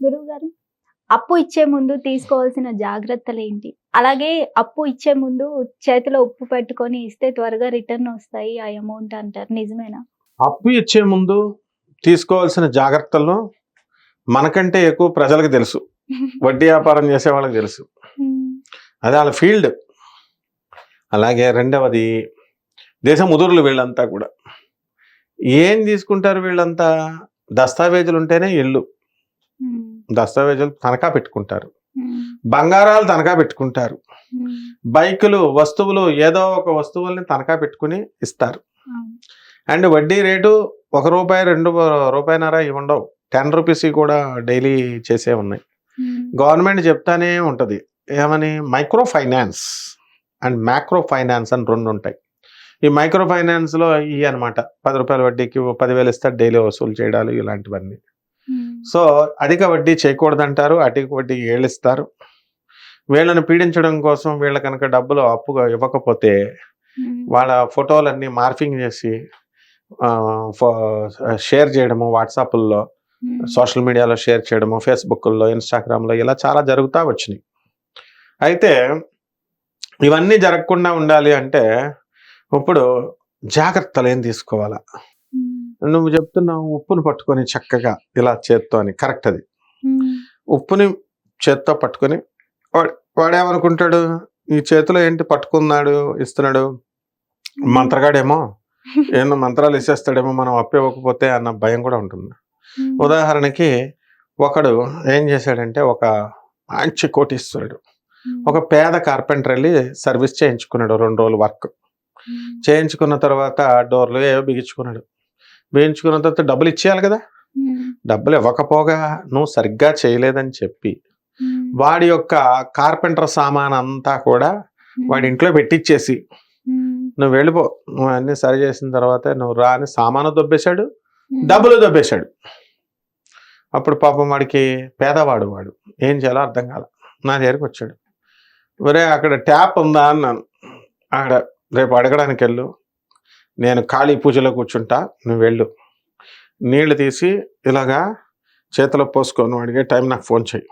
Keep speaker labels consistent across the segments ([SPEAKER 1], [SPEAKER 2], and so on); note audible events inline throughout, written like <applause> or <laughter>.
[SPEAKER 1] గురువు గారు అప్పు ఇచ్చే ముందు తీసుకోవాల్సిన జాగ్రత్తలు ఏంటి అలాగే అప్పు ఇచ్చే ముందు చేతిలో ఉప్పు పెట్టుకొని ఇస్తే త్వరగా రిటర్న్ వస్తాయి ఆ అమౌంట్ అంటారు. నిజమేనా?
[SPEAKER 2] అప్పు ఇచ్చే ముందు తీసుకోవాల్సిన జాగ్రత్తలను మనకంటే ఎక్కువ ప్రజలకు తెలుసు. <laughs> వడ్డీ వ్యాపారం చేసే వాళ్ళకి తెలుసు. అది వాళ్ళ ఫీల్డ్. అలాగే రెండవది దేశ ముదురులు వీళ్ళంతా కూడా. ఏం తీసుకుంటారు వీళ్ళంతా? దస్తావేజులు ఉంటేనే ఇల్లు దస్తావేజులు తనఖా పెట్టుకుంటారు. బంగారాలు తనఖా పెట్టుకుంటారు. బైకులు వస్తువులు ఏదో ఒక వస్తువుల్ని తనఖా పెట్టుకుని ఇస్తారు. అండ్ వడ్డీ రేటు ఒక రూపాయి రెండు రూపాయిన్నర ఇవి ఉండవు. టెన్ రూపీస్ కూడా డైలీ చేసే ఉన్నాయి. గవర్నమెంట్ చెప్తానే ఉంటుంది. ఏమని? Micro finance and macro finance అని రెండు ఉంటాయి. ఈ మైక్రో ఫైనాన్స్లో ఇవి అనమాట పది రూపాయల వడ్డీకి పదివేలు ఇస్తారు డైలీ వసూలు చేయడాలు ఇలాంటివన్నీ. సో అధిక వడ్డీ చేయకూడదంటారు అధిక వడ్డీ ఏళ్ళు ఇస్తారు వీళ్ళని పీడించడం కోసం వీళ్ళ కనుక డబ్బులు అప్పుగా ఇవ్వకపోతే వాళ్ళ ఫోటోలన్నీ మార్ఫింగ్ చేసి షేర్ చేయడము వాట్సాప్ల్లో సోషల్ మీడియాలో షేర్ చేయడము ఫేస్బుక్లో ఇన్స్టాగ్రామ్లో ఇలా చాలా జరుగుతూ వచ్చినాయి. అయితే ఇవన్నీ జరగకుండా ఉండాలి అంటే ఇప్పుడు జాగ్రత్తలు ఏం తీసుకోవాలా? నువ్వు చెప్తున్నావు ఉప్పును పట్టుకొని చక్కగా ఇలా చేత్తో అని. కరెక్ట్ అది. ఉప్పుని చేత్తో పట్టుకొని వాడు వాడేమనుకుంటాడు? ఈ చేతిలో ఏంటి పట్టుకున్నాడు ఇస్తున్నాడు? మంత్రగాడేమో? <laughs> ఏమో మంత్రాలు ఇచ్చేస్తాడేమో మనం అప్పు ఇవ్వకపోతే అన్న భయం కూడా ఉంటుంది. ఉదాహరణకి ఒకడు ఏం చేశాడంటే ఒక మంచి కోటీశ్వరుడు.
[SPEAKER 1] ఉమ్,
[SPEAKER 2] ఒక పేద కార్పెంటర్ వెళ్ళి సర్వీస్ చేయించుకున్నాడు రెండు రోజులు వర్క్. చేయించుకున్న తర్వాత డోర్లు ఏవో బిగించుకున్నాడు. బిగించుకున్న తర్వాత డబ్బులు ఇచ్చేయాలి కదా. డబ్బులు ఇవ్వకపోగా నువ్వు సరిగ్గా చేయలేదని చెప్పి వాడి యొక్క కార్పెంటర్ సామాన్ అంతా కూడా వాడి ఇంట్లో పెట్టించేసి నువ్వు వెళ్ళిపో నువ్వు అన్ని సరి చేసిన తర్వాత నువ్వు రా అని సామాను దొబ్బేశాడు డబ్బులు దొబ్బేశాడు. అప్పుడు పాపం వాడికి పేదవాడు వాడు. ఏం చేయాలో అర్థం కాల నా దగ్గరికి వచ్చాడు. ఒరే అక్కడ ట్యాప్ ఉందా అన్నాను. అక్కడ రేపు అడగడానికి వెళ్ళు నేను ఖాళీ పూజలో కూర్చుంటా నువ్వు వెళ్ళు. నీళ్ళు తీసి ఇలాగా చేతిలో పోసుకో నువ్వు అడిగే టైం నాకు ఫోన్ చేయి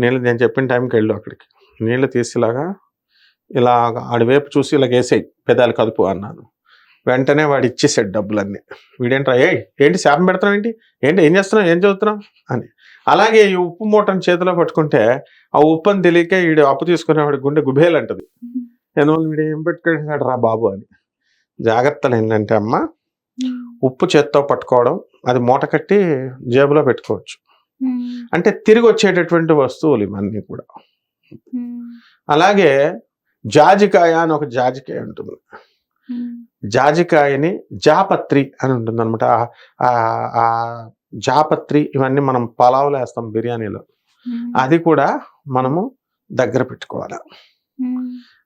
[SPEAKER 2] నీళ్ళు నేను చెప్పిన టైంకి వెళ్ళు అక్కడికి. నీళ్ళు తీసి ఇలాగా ఇలా ఆడివైపు చూసి ఇలా వేసేయి పెదాలు కదుపు అన్నాను. వెంటనే వాడు ఇచ్చేసాడు డబ్బులన్నీ. వీడేంట్రా ఏ ఏంటి శాపం పెడుతున్నావు ఏంటి? ఏంటి ఏం చేస్తున్నావు? ఏం చదువుతున్నావు? అని. అలాగే ఈ ఉప్పు మూటను చేతిలో పట్టుకుంటే ఆ ఉప్పు అని తెలియక వీడు అప్పు తీసుకునేవాడి గుండె గుబేలు అంటది ఎందువల్ల వీడు ఏం పెట్టుకున్నాడు రా బాబు అని. జాగ్రత్తలు ఏంటంటే అమ్మ ఉప్పు చేత్తో పట్టుకోవడం అది మూట కట్టి జేబులో పెట్టుకోవచ్చు. అంటే తిరిగి వచ్చేటటువంటి వస్తువులు ఇవన్నీ కూడా. అలాగే జాజికాయ అని ఒక జాజికాయ ఉంటుంది. జాజికాయని జాపత్రి అని ఉంటుంది అనమాట ఆ జాపత్రి ఇవన్నీ మనం పలావులు వేస్తాం బిర్యానీలో. అది కూడా మనము దగ్గర పెట్టుకోవాలి.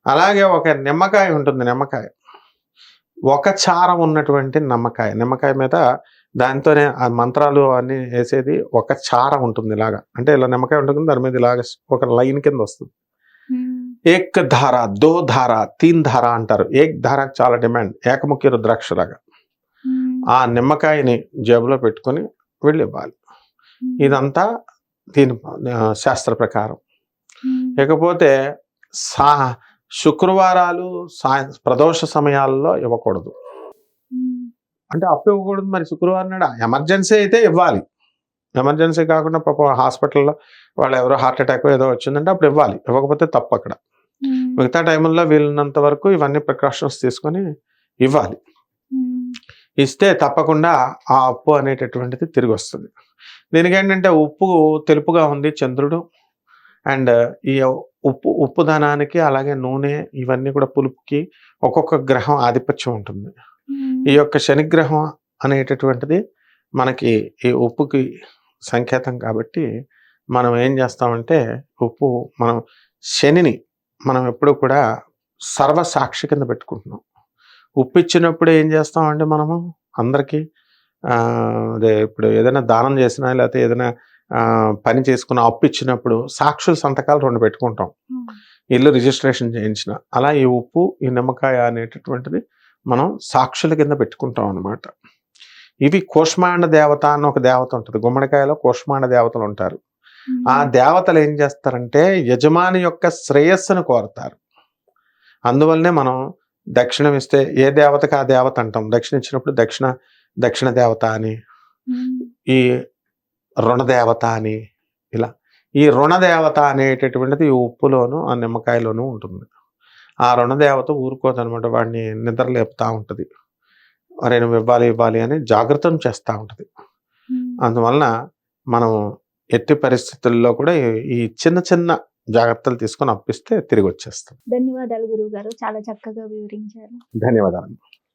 [SPEAKER 2] అలాగే ఒక నిమ్మకాయ ఉంటుంది నిమ్మకాయ. ఒక చారం ఉన్నటువంటి నిమ్మకాయ నిమ్మకాయ మీద దాంతోనే ఆ మంత్రాలు అన్ని వేసేది ఒక చారం ఉంటుంది ఇలాగా. అంటే ఇలా నిమ్మకాయ ఉంటుంది దాని మీద ఇలాగ ఒక లైన్ కింద వస్తుంది.
[SPEAKER 1] ఉమ్,
[SPEAKER 2] ఏక్ ధార దో ధార తీన్ ధార అంటారు. ఏక్ ధార చాలా డిమాండ్ ఏకముఖి రుద్రాక్ష లాగా
[SPEAKER 1] ఉమ్,
[SPEAKER 2] ఆ నిమ్మకాయని జేబులో పెట్టుకొని వెళ్ళి ఇవ్వాలి
[SPEAKER 1] ఉమ్,
[SPEAKER 2] ఇదంతా దీని శాస్త్ర ప్రకారం. ఇకపోతే సా శుక్రవారాలు సాయ ప్రదోష సమయాల్లో ఇవ్వకూడదు. అంటే అప్పు ఇవ్వకూడదు మరి శుక్రవారం నాడు. ఎమర్జెన్సీ అయితే ఇవ్వాలి. ఎమర్జెన్సీ కాకుండా పాపం హాస్పిటల్లో వాళ్ళు ఎవరో హార్ట్ అటాక్ ఏదో వచ్చిందంటే అప్పుడు ఇవ్వాలి. ఇవ్వకపోతే తప్పు అక్కడ. మిగతా టైంలో వీలున్నంత వరకు ఇవన్నీ ప్రికాషన్స్ తీసుకొని ఇవ్వాలి. ఇస్తే తప్పకుండా ఆ అప్పు అనేటటువంటిది తిరిగి వస్తుంది. దీనికి ఏంటంటే ఉప్పు తెలుపుగా ఉంది చంద్రుడు. అండ్ ఈ ఉప్పు ఉప్పు ధనానికి అలాగే నూనె ఇవన్నీ కూడా పులుపుకి ఒక్కొక్క గ్రహం ఆధిపత్యం ఉంటుంది. ఈ యొక్క శనిగ్రహం అనేటటువంటిది మనకి ఈ ఉప్పుకి సంకేతం కాబట్టి మనం ఏం చేస్తామంటే ఉప్పు మనం శనిని మనం ఎప్పుడు కూడా సర్వసాక్షి కింద పెట్టుకుంటున్నాం. ఉప్పు ఇచ్చినప్పుడు ఏం చేస్తామంటే మనము? అందరికీ అదే ఇప్పుడు ఏదైనా దానం చేసినా లేకపోతే ఏదైనా పని చేసుకున్న అప్పు ఇచ్చినప్పుడు సాక్షుల సంతకాలు రెండు పెట్టుకుంటాం. ఇల్లు రిజిస్ట్రేషన్ చేయించిన అలా ఈ ఉప్పు ఈ నిమ్మకాయ అనేటటువంటిది మనం సాక్షుల కింద పెట్టుకుంటాం అన్నమాట. ఇవి కూష్మాండ దేవత అని ఒక దేవత ఉంటుంది. గుమ్మడికాయలో కూష్మాండ దేవతలు ఉంటారు. ఆ దేవతలు ఏం చేస్తారంటే యజమాని యొక్క శ్రేయస్సును కోరతారు. అందువల్లనే మనం దక్షిణం ఇస్తే ఏ దేవతకి ఆ దేవత అంటాం. దక్షిణ ఇచ్చినప్పుడు దక్షిణ దక్షిణ దేవత అని. ఈ రుణదేవత అని ఇలా. ఈ రుణదేవత అనేటటువంటిది ఈ ఉప్పులోను ఆ నిమ్మకాయలోనూ ఉంటుంది. ఆ రుణదేవత ఊరుకోదనమాట వాడిని నిద్ర లేపుతా ఉంటుంది. అరే నువ్వు ఇవ్వాలి ఇవ్వాలి అని జాగ్రత్తం చేస్తూ ఉంటుంది. అందువలన మనం ఎట్టి పరిస్థితుల్లో కూడా ఈ- ఈ చిన్న చిన్న జాగ్రత్తలు తీసుకొని అప్పిస్తే తిరిగి వచ్చేస్తాం
[SPEAKER 1] ధన్యవాదాలు గురువు గారు చాలా చక్కగా వివరించారు.
[SPEAKER 2] ధన్యవాదాలు.